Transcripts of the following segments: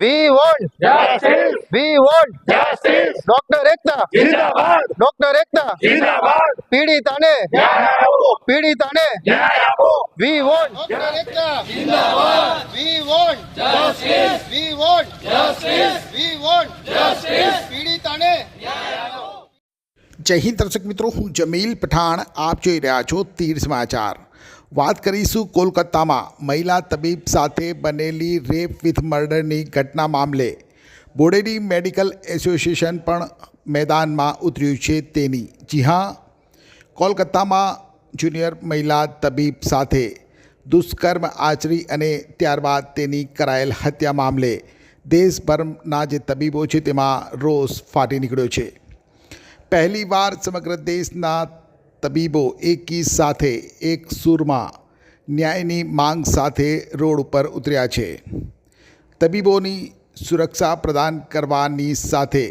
We want Justice! We want Justice! Doctor Ekta Zindabad doctor એકતા જિંદાબાદ પીડિતાને ન્યાય આપો પીડિતાને ન્યાય આપો we want doctor Ekta Zindabad we want justice we want justice we want justice પીડિતાને જય હિન્દ દર્શક મિત્રો હું જમીલ પઠાણ આપ જોઈ રહ્યા છો તીર સમાચાર વાત કરીશું કોલકાતામાં. મહિલા તબીબ સાથે બનેલી રેપ વિથ મર્ડરની ઘટના મામલે. બોડેલી મેડિકલ એસોસિએશન પણ મેદાનમાં ઉતર્યું છે તેની. જી હા, કોલકાતામાં જુનિયર મહિલા તબીબ સાથે દુષ્કર્મ આચરી અને ત્યારબાદ તેની કરાયેલ હત્યા મામલે દેશભરના જે તબીબો છે તેમાં રોષ ફાટી નીકળ્યો છે. પહેલીવાર સમગ્ર દેશના તબીબો એકી સાથે એક સૂરમાં ન્યાયની માંગ સાથે રોડ ઉપર ઉતર્યા છે. તબીબોની સુરક્ષા પ્રદાન કરવાની સાથે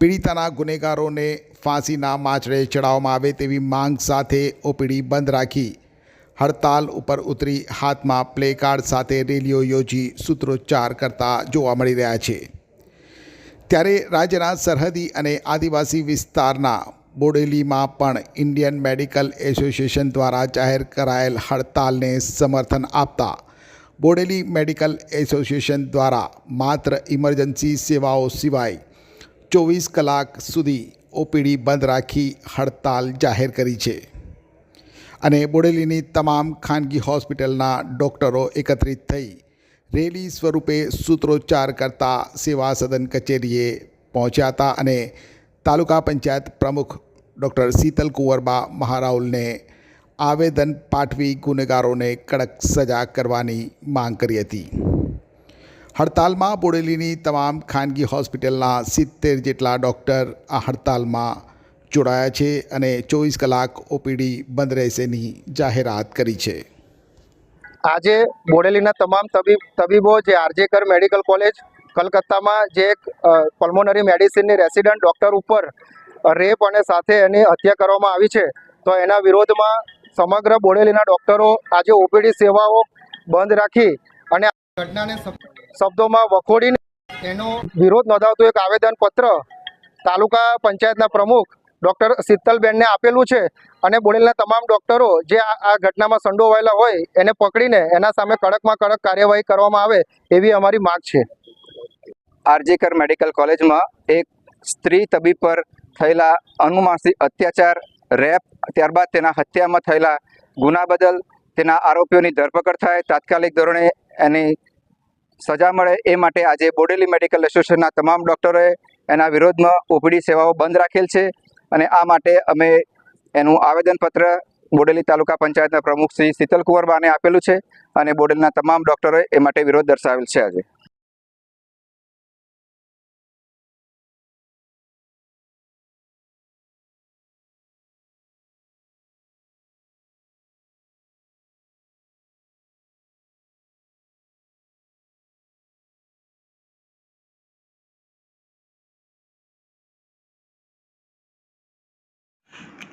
પીડિતાના ગુનેગારોને ફાંસીના માછડે ચડાવવામાં આવે તેવી માંગ સાથે ઓપીડી બંધ રાખી હડતાલ ઉપર ઉતરી હાથમાં પ્લેકાર્ડ સાથે રેલીઓ યોજી સૂત્રોચ્ચાર કરતા જોવા મળી રહ્યા છે. ત્યારે રાજ્યના સરહદી અને આદિવાસી વિસ્તારના બોડેલીમાં પણ ઇન્ડિયન મેડિકલ એસોસિએશન દ્વારા જાહેર કરાયેલ હડતાલને સમર્થન આપતા બોડેલી મેડિકલ એસોસિએશન દ્વારા માત્ર ઇમરજન્સી સેવાઓ સિવાય ચોવીસ કલાક સુધી ઓપીડી બંધ રાખી હડતાલ જાહેર કરી છે. અને બોડેલીની તમામ ખાનગી હોસ્પિટલના ડૉક્ટરો એકત્રિત થઈ રેલી સ્વરૂપે સૂત્રોચ્ચાર કરતા સેવા સદન કચેરીએ પહોંચ્યા હતા અને તાલુકા પંચાયત પ્રમુખ ડૉક્ટર શીતલ કુંવરબા મહારાઉલને આવેદન પાઠવી ગુનેગારોને કડક સજા કરવાની માંગ કરી હતી. હડતાલમાં બોડેલીની તમામ ખાનગી હોસ્પિટલના સિત્તેર જેટલા ડૉક્ટર આ હડતાલમાં જોડાયા છે અને ચોવીસ કલાક ઓપીડી બંધ રહેશેની જાહેરાત કરી છે. આજે બોડેલીના તમામ તબીબ, તબીબો જે આરજેકર મેડિકલ કોલેજ, કલકત્તામાં જે એક પલ્મોનરી મેડિસિનની રેસિડન્ટ ડૉક્ટર ઉપર રેપ અને સાથે એની હત્યા કરવામાં આવી છે. તો એના વિરોધમાં સમગ્ર બોડેલીના ડૉક્ટરો આજે ઓપીડી સેવાઓ બંધ રાખી અને ઘટનાને શબ્દોમાં વખોડીને એનો વિરોધ નોંધાવતું એક આવેદનપત્ર તાલુકા પંચાયતના પ્રમુખ ડૉક્ટર શીતલબેનને આપેલું છે અને બોડેલના તમામ ડૉક્ટરો જે આ ઘટનામાં સંડોવાયેલા હોય એને પકડીને એના સામે કડકમાં કડક કાર્યવાહી કરવામાં આવે એવી અમારી માંગ છે. આરજીકર મેડિકલ કોલેજમાં એક સ્ત્રી તબીબ પર થયેલા અનુમાસિક અત્યાચાર, રેપ, ત્યારબાદ તેના હત્યામાં થયેલા ગુના બદલ તેના આરોપીઓની ધરપકડ થાય, તાત્કાલિક ધોરણે એની સજા મળે એ માટે આજે બોડેલી મેડિકલ એસોસિએશનના તમામ ડૉક્ટરોએ એના વિરોધમાં ઓપીડી સેવાઓ બંધ રાખેલ છે અને આ માટે અમે એનું આવેદનપત્ર બોડેલી તાલુકા પંચાયતના પ્રમુખ શ્રી શીતલ કુંવરબાને આપેલું છે અને બોડેલીના તમામ ડૉક્ટરોએ એ માટે વિરોધ દર્શાવેલ છે આજે.